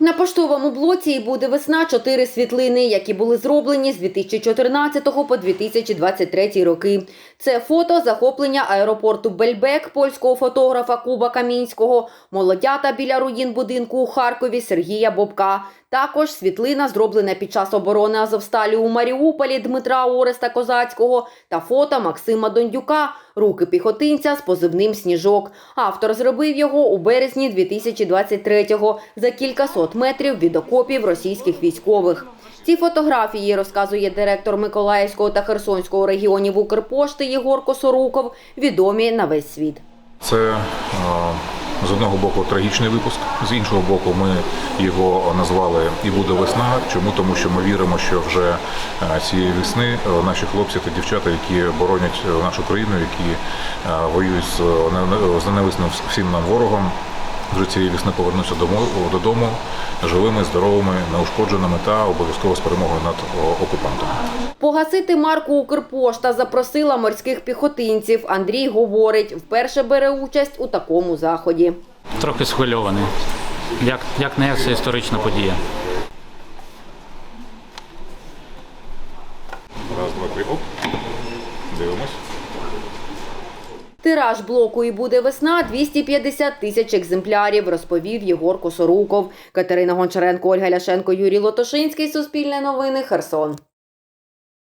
На поштовому блоці і буде весна чотири світлини, які були зроблені з 2014 по 2023 роки. Це фото захоплення аеропорту Бельбек польського фотографа Куба Камінського, молодята біля руїн будинку у Харкові Сергія Бобка. Також світлина, зроблена під час оборони Азовсталі у Маріуполі Дмитра Ореста Козацького та фото Максима Дондюка, руки піхотинця з позивним Сніжок. Автор зробив його у березні 2023-го за кількасот метрів від окопів російських військових. Ці фотографії, розказує директор Миколаївського та Херсонського регіонів Укрпошти Єгор Косоруков, відомі на весь світ. Це з одного боку трагічний випуск, з іншого боку, ми його назвали і буде весна. Чому? Тому що ми віримо, що вже е, цієї весни е, наші хлопці та дівчата, які боронять нашу країну, які е, воюють з ненависним всім нам ворогом. Вже цієї весни повернуться додому живими, здоровими, неушкодженими та обов'язково з перемогою над окупантом. Погасити марку Укрпошта запросила морських піхотинців. Андрій говорить, вперше бере участь у такому заході. Трохи схвильований. Як, як не це історична подія. Раз, два, три, оп. Дивимось. Тираж блоку і буде весна 250 тисяч екземплярів, розповів Єгор Косоруков. Катерина Гончаренко, Ольга Ляшенко, Юрій Лотошинський. Суспільне новини. Херсон.